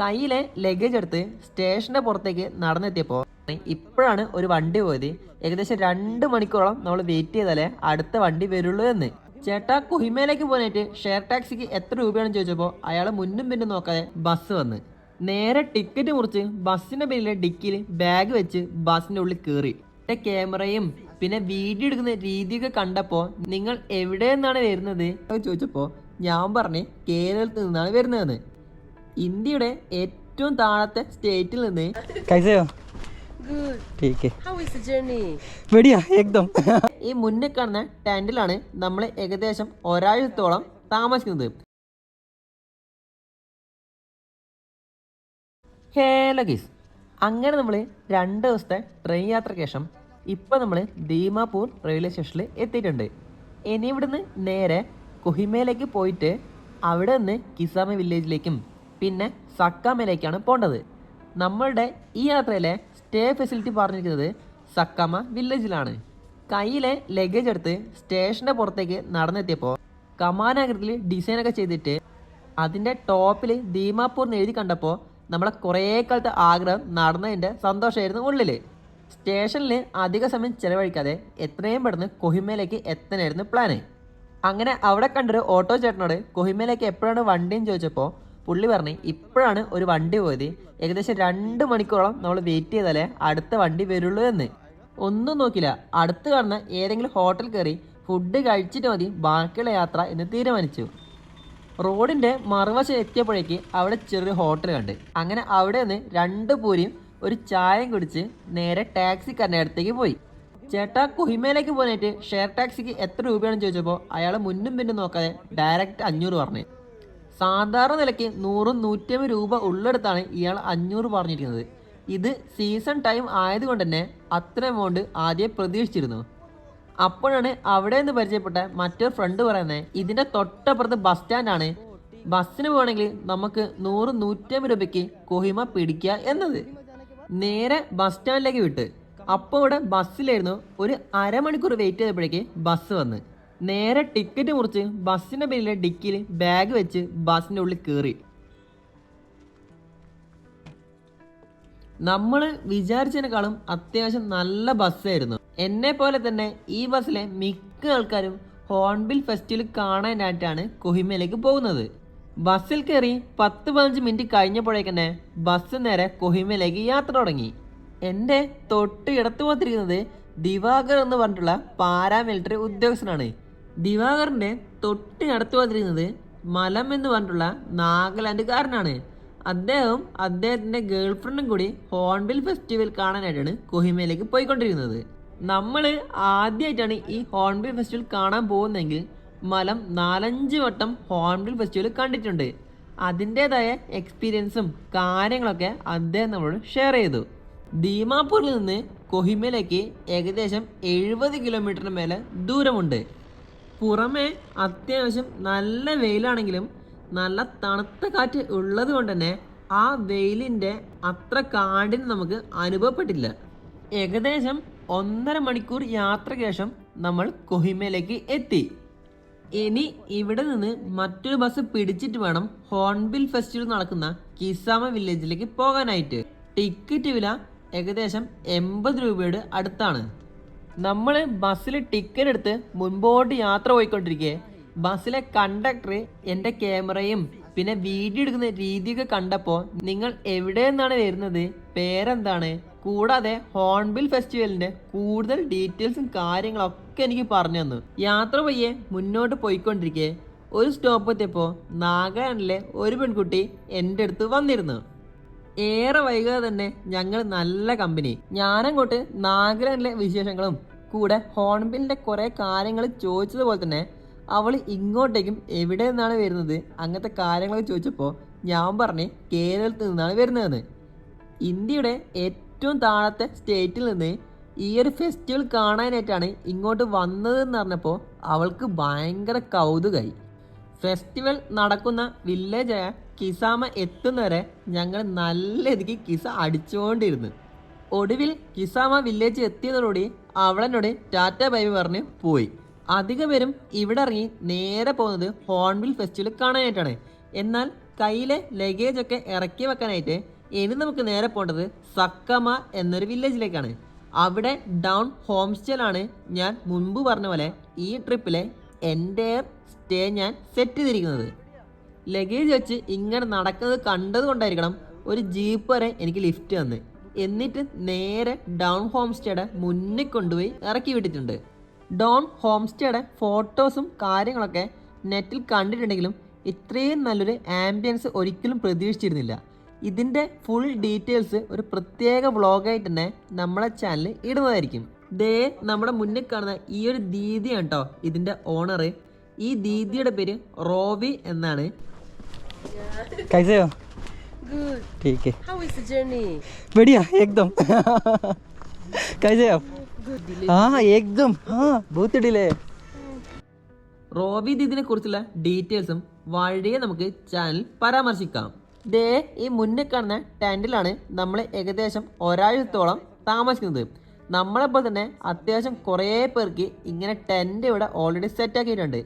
കയ്യിലെ ലഗേജ് എടുത്ത് സ്റ്റേഷന്റെ പുറത്തേക്ക് നടന്നെത്തിയപ്പോൾ ഇപ്പോഴാണ് ഒരു വണ്ടി പോയത്. ഏകദേശം രണ്ട് മണിക്കൂറോളം നമ്മൾ വെയിറ്റ് ചെയ്താലേ അടുത്ത വണ്ടി വരുള്ളൂ എന്ന്. ചേട്ടാ കൊഹിമയിലേക്ക് പോകാനായിട്ട് ഷെയർ ടാക്സിക്ക് എത്ര രൂപയാണെന്ന് ചോദിച്ചപ്പോൾ അയാൾ മുന്നും പിന്നും നോക്കാതെ ബസ് വന്ന്. നേരെ ടിക്കറ്റ് മുറിച്ച് ബസ്സിന്റെ പിന്നിലെ ഡിക്കിയിൽ ബാഗ് വെച്ച് ബസ്സിന്റെ ഉള്ളിൽ കയറി ക്യാമറയും പിന്നെ വീഡിയോ എടുക്കുന്ന രീതിയൊക്കെ കണ്ടപ്പോൾ നിങ്ങൾ എവിടെ നിന്നാണ് വരുന്നത് ചോദിച്ചപ്പോൾ ഞാൻ പറഞ്ഞ് കേരളത്തിൽ നിന്നാണ് വരുന്നതെന്ന്. ഇന്ത്യയുടെ ഏറ്റവും താഴത്തെ സ്റ്റേറ്റിൽ നിന്ന് ഈ മുന്നേ കാണുന്ന ടാൻഡിലാണ് നമ്മൾ ഏകദേശം ഒരാഴ്ചത്തോളം താമസിക്കുന്നത്. ഹേലോ അങ്ങനെ നമ്മൾ രണ്ട് ദിവസത്തെ ട്രെയിൻ യാത്രയ്ക്ക് ശേഷം ഇപ്പൊ നമ്മൾ ദീമാപൂർ റെയിൽവേ സ്റ്റേഷനിൽ എത്തിയിട്ടുണ്ട്. ഇനി ഇവിടുന്ന് നേരെ കൊഹിമയിലേക്ക് പോയിട്ട് അവിടെ നിന്ന് കിസാമ വില്ലേജിലേക്കും പിന്നെ സക്കാമയിലേക്കാണ് പോകേണ്ടത് നമ്മളുടെ ഈ യാത്രയിലെ സ്റ്റേ ഫെസിലിറ്റി പറഞ്ഞിരിക്കുന്നത് സക്കാമ വില്ലേജിലാണ്. കയ്യിലെ ലഗേജ് എടുത്ത് സ്റ്റേഷന്റെ പുറത്തേക്ക് നടന്നെത്തിയപ്പോൾ കമാനാകൃതിയിൽ ഡിസൈനൊക്കെ ചെയ്തിട്ട് അതിന്റെ ടോപ്പിൽ ദീമാപൂർ എന്ന് എഴുതി കണ്ടപ്പോൾ നമ്മളെ കുറേ കാലത്തെ ആഗ്രഹം നടന്നതിന്റെ സന്തോഷമായിരുന്നു ഉള്ളിൽ സ്റ്റേഷനിൽ അധിക സമയം ചിലവഴിക്കാതെ എത്രയും പെട്ടെന്ന് കൊഹിമയിലേക്ക് എത്താനായിരുന്നു പ്ലാന് അങ്ങനെ അവിടെ കണ്ടൊരു ഓട്ടോ ചേട്ടനോട് കൊഹിമയിലേക്ക് എപ്പോഴാണ് വണ്ടിയെന്ന് ചോദിച്ചപ്പോൾ പുള്ളി പറഞ്ഞു ഇപ്പോഴാണ് ഒരു വണ്ടി പോയത്. ഏകദേശം രണ്ട് മണിക്കൂറോളം നമ്മൾ വെയിറ്റ് ചെയ്താലേ അടുത്ത വണ്ടി വരുള്ളൂ എന്ന്. ഒന്നും നോക്കില്ല അടുത്ത് കാണുന്ന ഏതെങ്കിലും ഹോട്ടൽ കയറി ഫുഡ് കഴിച്ചിട്ട് മതി ബാക്കിയുള്ള യാത്ര എന്ന് തീരുമാനിച്ചു. റോഡിന്റെ മറുവശം എത്തിയപ്പോഴേക്ക് അവിടെ ചെറിയൊരു ഹോട്ടൽ കണ്ട്. അങ്ങനെ അവിടെ നിന്ന് രണ്ട് പൂരിയും ഒരു ചായയും കുടിച്ച് നേരെ ടാക്സി ടാക്സിക്കാരന്റെ അടുത്തേക്ക് പോയി. ചേട്ടാ കൊഹിമയിലേക്ക് പോകാനായിട്ട് ഷെയർ ടാക്സിക്ക് എത്ര രൂപയാണെന്ന് ചോദിച്ചപ്പോൾ അയാൾ മുന്നും പിന്നും നോക്കാതെ ഡയറക്റ്റ് അഞ്ഞൂറ് പറഞ്ഞു. സാധാരണ നിലയ്ക്ക് നൂറും നൂറ്റമ്പത് രൂപ ഉള്ളിടത്താണ് ഇയാൾ അഞ്ഞൂറ് പറഞ്ഞിരിക്കുന്നത്. ഇത് സീസൺ ടൈം ആയതുകൊണ്ട് തന്നെ അത്ര എമൗണ്ട് ആദ്യം പ്രതീക്ഷിച്ചിരുന്നു. അപ്പോഴാണ് അവിടെ നിന്ന് പരിചയപ്പെട്ട മറ്റൊരു ഫ്രണ്ട് പറയുന്നത് ഇതിന്റെ തൊട്ടപ്പുറത്ത് ബസ് സ്റ്റാൻഡാണ് ബസ്സിന് പോകണമെങ്കിൽ നമുക്ക് നൂറ് നൂറ്റമ്പത് രൂപയ്ക്ക് കൊഹിമ പിടിക്കുക എന്നത്. നേരെ ബസ് സ്റ്റാൻഡിലേക്ക് വിട്ട്. അപ്പോൾ ഇവിടെ ബസ്സിലായിരുന്നു ഒരു അരമണിക്കൂർ വെയിറ്റ് ചെയ്തപ്പോഴേക്ക് ബസ് വന്ന്. നേരെ ടിക്കറ്റ് മുറിച്ച് ബസ്സിന്റെ പിന്നിലെ ഡിക്കിയിൽ ബാഗ് വെച്ച് ബസ്സിന്റെ ഉള്ളിൽ കയറി നമ്മൾ വിചാരിച്ചതിനേക്കാളും അത്യാവശ്യം നല്ല ബസ്സായിരുന്നു. എന്നെ പോലെ തന്നെ ഈ ബസ്സിലെ മിക്ക ആൾക്കാരും ഹോൺബിൽ ഫെസ്റ്റിവൽ കാണാനായിട്ടാണ് കൊഹിമയിലേക്ക് പോകുന്നത്. ബസ്സിൽ കയറി പത്ത് പതിനഞ്ച് മിനിറ്റ് കഴിഞ്ഞപ്പോഴേക്കന്നെ ബസ് നേരെ കൊഹിമയിലേക്ക് യാത്ര തുടങ്ങി. എന്റെ തൊട്ട് ഇടത്ത് പോത്തിരിക്കുന്നത് ദിവാകർ എന്ന് പറഞ്ഞിട്ടുള്ള പാരാമിലിറ്ററി ഉദ്യോഗസ്ഥനാണ്. ദിവാകറിന്റെ തൊട്ട് അടുത്ത് വന്നിരിക്കുന്നത് മലം എന്ന് പറഞ്ഞിട്ടുള്ള നാഗാലാൻഡുകാരനാണ്. അദ്ദേഹം അദ്ദേഹത്തിന്റെ ഗേൾഫ്രണ്ടും കൂടി ഹോൺബിൽ ഫെസ്റ്റിവൽ കാണാനായിട്ടാണ് കൊഹിമയിലേക്ക് പോയിക്കൊണ്ടിരിക്കുന്നത് നമ്മൾ ആദ്യമായിട്ടാണ് ഈ ഹോൺബിൽ ഫെസ്റ്റിവൽ കാണാൻ പോകുന്നതെങ്കിൽ മലം നാലഞ്ച് വട്ടം ഹോൺബിൽ ഫെസ്റ്റിവൽ കണ്ടിട്ടുണ്ട്. അതിന്റെതായ എക്സ്പീരിയൻസും കാര്യങ്ങളൊക്കെ അദ്ദേഹം നമ്മളോട് ഷെയർ ചെയ്തു. ദീമാപൂരിൽ നിന്ന് കൊഹിമയിലേക്ക് ഏകദേശം എഴുപത് കിലോമീറ്ററിന് മേലെ ദൂരമുണ്ട്. പുറമെ അത്യാവശ്യം നല്ല വെയിലാണെങ്കിലും നല്ല തണുത്ത കാറ്റ് ഉള്ളത് കൊണ്ട് തന്നെ ആ വെയിലിന്റെ അത്ര കാടിന് നമുക്ക് അനുഭവപ്പെട്ടില്ല. ഏകദേശം ഒന്നര മണിക്കൂർ യാത്രയ്ക്ക് ശേഷം നമ്മൾ കൊഹിമയിലേക്ക് എത്തി. ഇനി ഇവിടെ നിന്ന് മറ്റൊരു ബസ് പിടിച്ചിട്ട് വേണം ഹോൺബിൽ ഫെസ്റ്റിവൽ നടക്കുന്ന കിസാമ വില്ലേജിലേക്ക് പോകാനായിട്ട്. ടിക്കറ്റ് വില ഏകദേശം എൺപത് രൂപയുടെ അടുത്താണ്. നമ്മൾ ബസ്സിൽ ടിക്കറ്റ് എടുത്ത് മുൻപോട്ട് യാത്ര പോയിക്കൊണ്ടിരിക്കെ. ബസ്സിലെ കണ്ടക്ടർ എന്റെ ക്യാമറയും പിന്നെ വീഡിയോ എടുക്കുന്ന രീതിയൊക്കെ കണ്ടപ്പോൾ നിങ്ങൾ എവിടെ നിന്നാണ് വരുന്നത്? പേരെന്താണ്? കൂടാതെ ഹോൺബിൽ ഫെസ്റ്റിവലിന്റെ കൂടുതൽ ഡീറ്റെയിൽസും കാര്യങ്ങളൊക്കെ എനിക്ക് പറഞ്ഞു തന്നു. യാത്ര പയ്യെ മുന്നോട്ട് പോയിക്കൊണ്ടിരിക്കെ. ഒരു സ്റ്റോപ്പ് എത്തിയപ്പോൾ നാഗാലാൻഡിലെ ഒരു പെൺകുട്ടി എന്റെ അടുത്ത് വന്നിരുന്നു. ഏറെ വൈകാതെ തന്നെ ഞങ്ങൾ നല്ല കമ്പനി. ഞാനങ്ങോട്ട് നാഗാലാൻഡിലെ വിശേഷങ്ങളും കൂടെ ഹോൺബിലിന്റെ കുറേ കാര്യങ്ങൾ ചോദിച്ചതുപോലെ തന്നെ അവൾ ഇങ്ങോട്ടേക്കും എവിടെ നിന്നാണ് വരുന്നത്? അങ്ങനത്തെ കാര്യങ്ങളൊക്കെ ചോദിച്ചപ്പോൾ ഞാൻ പറഞ്ഞ് കേരളത്തിൽ നിന്നാണ് വരുന്നതെന്ന്. ഇന്ത്യയുടെ ഏറ്റവും താഴത്തെ സ്റ്റേറ്റിൽ നിന്ന് ഈ ഒരു ഫെസ്റ്റിവൽ കാണാനായിട്ടാണ് ഇങ്ങോട്ട് വന്നതെന്ന് പറഞ്ഞപ്പോൾ അവൾക്ക് ഭയങ്കര കൗതുകമായി. ഫെസ്റ്റിവൽ നടക്കുന്ന വില്ലേജായ കിസാമ എത്തുന്നവരെ ഞങ്ങൾ നല്ല രീതിക്ക് കിസ അടിച്ചുകൊണ്ടിരുന്നു ഒടുവിൽ കിസാമ വില്ലേജ് എത്തിയതോടുകൂടി അവളെന്നോട് ടാറ്റ ബൈബി പറഞ്ഞ് പോയി. അധിക പേരും ഇവിടെ ഇറങ്ങി നേരെ പോകുന്നത് ഹോൺബിൽ ഫെസ്റ്റിവൽ കാണാനായിട്ടാണ്. എന്നാൽ കയ്യിലെ ലഗേജ് ഒക്കെ ഇറക്കി വെക്കാനായിട്ട് ഇനി നമുക്ക് നേരെ പോകേണ്ടത് സക്കമ എന്നൊരു വില്ലേജിലേക്കാണ് അവിടെ ഡൗൺ ഹോം ആണ് ഞാൻ മുൻപ് പറഞ്ഞ പോലെ ഈ ട്രിപ്പിലെ എന്റെ സ്റ്റേ ഞാൻ സെറ്റ് ചെയ്തിരിക്കുന്നത്. ലഗേജ് വെച്ച് ഇങ്ങനെ നടക്കുന്നത് കണ്ടത് കൊണ്ടായിരിക്കണം ഒരു ജീപ്പ് വരെ എനിക്ക് ലിഫ്റ്റ് തന്ന്. എന്നിട്ട് നേരെ ഡൗൺ ഹോം സ്റ്റേയുടെ മുന്നിൽ കൊണ്ടുപോയി ഇറക്കി വിട്ടിട്ടുണ്ട്. ഡോൺ ഹോം സ്റ്റേയുടെ ഫോട്ടോസും കാര്യങ്ങളൊക്കെ നെറ്റിൽ കണ്ടിട്ടുണ്ടെങ്കിലും ഇത്രയും നല്ലൊരു ആംബിയൻസ് ഒരിക്കലും പ്രതീക്ഷിച്ചിരുന്നില്ല. ഇതിന്റെ ഫുൾ ഡീറ്റെയിൽസ് ഒരു പ്രത്യേക വ്ളോഗായിട്ട് തന്നെ നമ്മളെ ചാനൽ ഇടുന്നതായിരിക്കും. ദേ നമ്മുടെ മുന്നിൽ കാണുന്ന ഈ ഒരു ദീദിയാണ് കേട്ടോ ഇതിന്റെ ഓണർ ഈ ദീദിയുടെ പേര് റോവി എന്നാണ്. കഴിച്ചോ Good. ठीक है How is the journey? बढ़िया एकदम कैसे हो Good. Delay. हाँ एकदम हाँ बहुत डिले है റോബി ദീദിനെ കുറിച്ചുള്ള ഡീറ്റെയിൽസും വഴിയെ നമുക്ക് ചാനൽ പരാമർശിക്കാം ദേ ഈ മുന്നിൽ കാണുന്ന ടെൻറ്റിലാണ് നമ്മൾ ഏകദേശം ഒരാഴ്ചത്തോളം താമസിക്കുന്നത് നമ്മളെപ്പോൾ തന്നെ അത്യാവശ്യം കുറേ പേർക്ക് ഇങ്ങനെ ടെൻറ്റ് ഇവിടെ ഓൾറെഡി സെറ്റ് ആക്കിയിട്ടുണ്ട്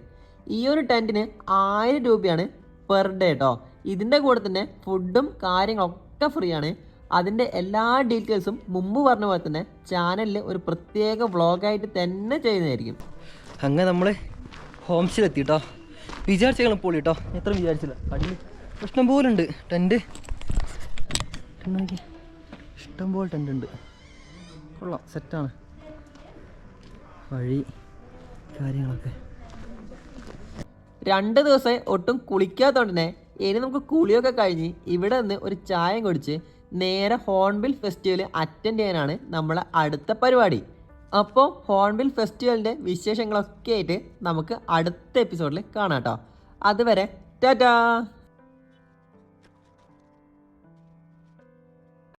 ഈ ഒരു ടെൻറ്റിന് ആയിരം രൂപയാണ് പെർ ഡേ കേട്ടോ ഇതിന്റെ കൂടെ തന്നെ ഫുഡും കാര്യങ്ങളൊക്കെ ഫ്രീ ആണ്. അതിന്റെ എല്ലാ ഡീറ്റെയിൽസും മുമ്പ് പറഞ്ഞ പോലെ തന്നെ ചാനലിൽ ഒരു പ്രത്യേക വ്ളോഗായിട്ട് തന്നെ ചെയ്യുന്നതായിരിക്കും. അങ്ങനെ നമ്മൾ ഹോം സ്റ്റേ എത്തി കേട്ടോ വിചാരിച്ചേക്കണം പോളി കേട്ടോ എത്ര വിചാരിച്ചില്ല. കണ്ടില്ല ഇഷ്ടം പോലെ ഉണ്ട്. ടെന്റ് ഇഷ്ടം പോലെ ടെന്റ് ഉണ്ട്. കൊള്ളാം. സെറ്റാണ് വഴി കാര്യങ്ങളൊക്കെ. രണ്ട് ദിവസം ഒട്ടും കുളിക്കാത്തതുകൊണ്ട് തന്നെ ഇനി നമുക്ക് കുളിയൊക്കെ കഴിഞ്ഞ് ഇവിടെ നിന്ന് ഒരു ചായം കുടിച്ച് നേരെ ഹോൺബിൽ ഫെസ്റ്റിവൽ അറ്റൻഡ് ചെയ്യാനാണ് നമ്മളെ അടുത്ത പരിപാടി. അപ്പോൾ ഹോൺബിൽ ഫെസ്റ്റിവലിന്റെ വിശേഷങ്ങളൊക്കെ ആയിട്ട് നമുക്ക് അടുത്ത എപ്പിസോഡിൽ കാണാം കേട്ടോ. അതുവരെ ടാറ്റാ!